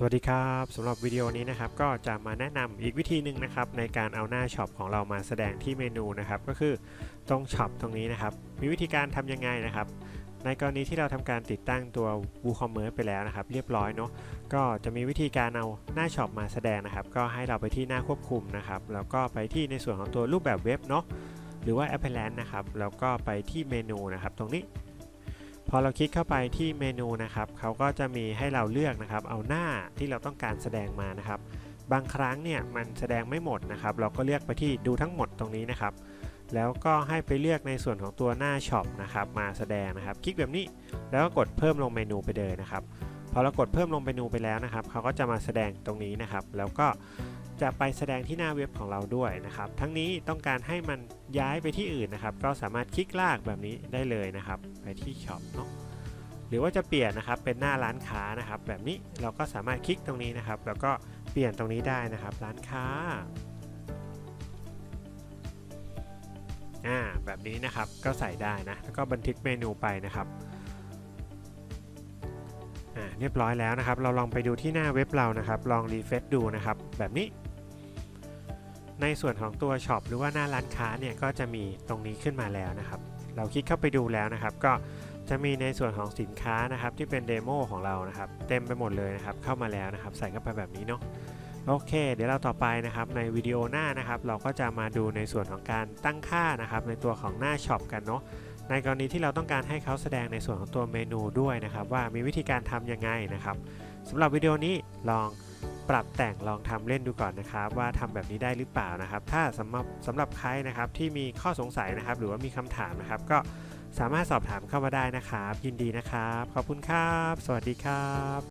สวัสดีครับสำหรับวิดีโอนี้นะครับก็จะมาแนะนำอีกวิธีหนึ่งนะครับในการเอาหน้าช็อปของเรามาแสดงที่เมนูนะครับก็คือตรงช็อปตรงนี้นะครับมีวิธีการทำยังไงนะครับ ในกรณีที่เราทำการติดตั้งตัว WooCommerce ไปแล้วนะครับ เรียบร้อยเนาะก็จะมีวิธีการเอาหน้าช็อปมาแสดงนะครับ ก็ให้เราไปที่หน้าควบคุมนะครับแล้วก็ไปที่ในส่วนของตัวรูปแบบเว็บเนาะหรือว่า Appliance นะครับแล้วก็ไปที่เมนูนะครับตรงนี้ พอเราคลิกเข้าไปที่เมนูนะครับเขาก็จะมีให้เราเลือกนะครับ เอาหน้าที่เราต้องการแสดงมานะครับ บางครั้งเนี่ยมันแสดงไม่หมดนะครับ เราก็เลือกไปที่ดูทั้งหมดตรงนี้นะครับ แล้วก็ให้ไปเลือกในส่วนของตัวหน้าช็อปนะครับมาแสดงนะครับ คลิกแบบนี้แล้วก็กดเพิ่มลงเมนูไปเลยนะครับพอเรากดเพิ่มลงเมนูไปแล้วนะครับเขาก็จะมาแสดงตรงนี้นะครับ แล้วก็ จะไปแสดงที่หน้าเว็บของเราด้วยนะครับ ทั้งนี้ต้องการให้มันย้ายไปที่อื่นนะครับ ก็สามารถคลิกลากแบบนี้ได้เลยนะครับ ไปที่ช็อปเนาะหรือว่าจะเปลี่ยนนะครับเป็นหน้าร้านค้านะครับ แบบนี้เราก็สามารถคลิกตรงนี้นะครับ แล้วก็เปลี่ยนตรงนี้ได้นะครับ ร้านค้าอ่าแบบนี้นะครับก็ใส่ได้นะแล้วก็บันทึกเมนูไปนะครับอ่าเรียบร้อยแล้วนะครับ เราลองไปดูที่หน้าเว็บเรานะครับ ลองรีเฟซดูนะครับ แบบนี้ ในส่วนของตัวช็อปหรือว่าหน้าร้านค้าเนี่ยก็จะมีตรงนี้ขึ้นมาแล้วนะครับ เราคลิกเข้าไปดูแล้วนะครับ ก็จะมีในส่วนของสินค้านะครับที่เป็นเดโมของเรานะครับ เต็มไปหมดเลยนะครับ เข้ามาแล้วนะครับ ใส่เข้าไปแบบนี้เนาะโอเค เดี๋ยวเราต่อไปนะครับในวิดีโอหน้านะครับ เราก็จะมาดูในส่วนของการตั้งค่านะครับ ในตัวของหน้าช็อปกันเนาะในกรณีที่เราต้องการให้เขาแสดงในส่วนของตัวเมนูด้วยนะครับ ว่ามีวิธีการทำยังไงนะครับสำหรับวิดีโอนี้ลอง ปรับแต่งลองทำเล่นดูก่อนนะครับ ว่าทำแบบนี้ได้หรือเปล่านะครับ ถ้าสำหรับสำหรับใครนะครับที่มีข้อสงสัยนะครับ หรือว่ามีคำถามนะครับ ก็สามารถสอบถามเข้ามาได้นะครับ ยินดีนะครับ ขอบคุณครับ สวัสดีครับ